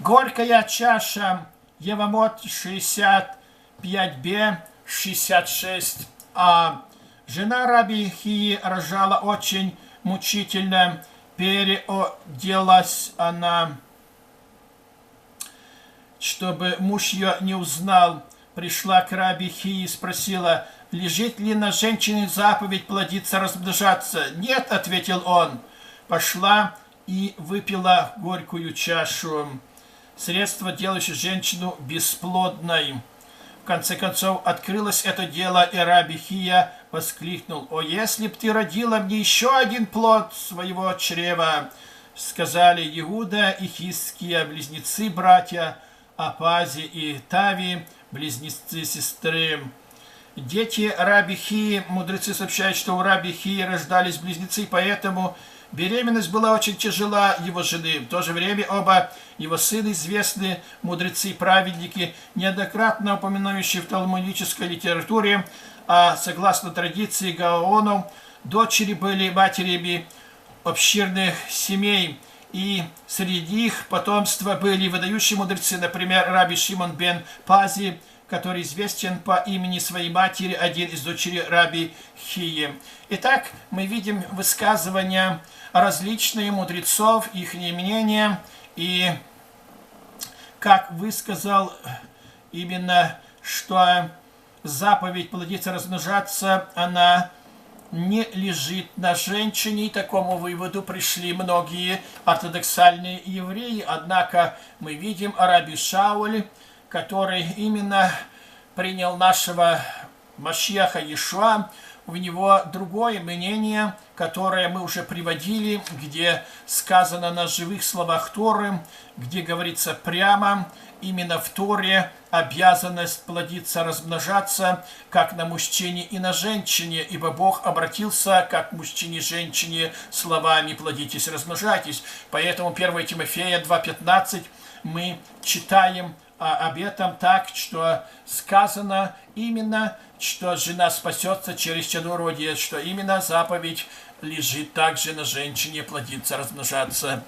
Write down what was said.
Горькая чаша, Евамот 65б, 66. А жена Раби Хии рожала очень мучительно, переоделась она, чтобы муж ее не узнал. Пришла к Раби Хии и спросила, лежит ли на женщине заповедь плодиться, размножаться? Нет, ответил он. Пошла и выпила горькую чашу. Средство, делающее женщину бесплодной. В конце концов, открылось это дело, и Раби Хия воскликнул, «О, если б ты родила мне еще один плод своего чрева!» Сказали Иуда и Хиския, близнецы-братья, Апази и Тави, близнецы-сестры. Дети Раби Хии, мудрецы сообщают, что у Раби Хии рождались близнецы, поэтому беременность была очень тяжела его жены. В то же время оба его сына известны мудрецы-праведники, неоднократно упоминающие в талмудической литературе, а согласно традиции Гаону, дочери были матерями обширных семей, и среди их потомства были выдающие мудрецы, например, Раби Шимон бен Пази, который известен по имени своей матери, один из дочерей Раби Хии. Итак, мы видим высказывания различные мудрецов, их мнения, и как высказал именно, что заповедь плодиться, размножаться, она не лежит на женщине. И такому выводу пришли многие ортодоксальные евреи. Однако мы видим Араби Шауль, который именно принял нашего Машьяха Иешуа, у него другое мнение, которое мы уже приводили, где сказано на живых словах Торы, где говорится прямо, именно в Торе обязанность плодиться, размножаться, как на мужчине и на женщине, ибо Бог обратился как мужчине и женщине словами «плодитесь, размножайтесь». Поэтому 1 Тимофея 2.15 мы читаем об этом так, что сказано именно, что жена спасется через чадородие, что именно заповедь лежит также на женщине плодиться, размножаться.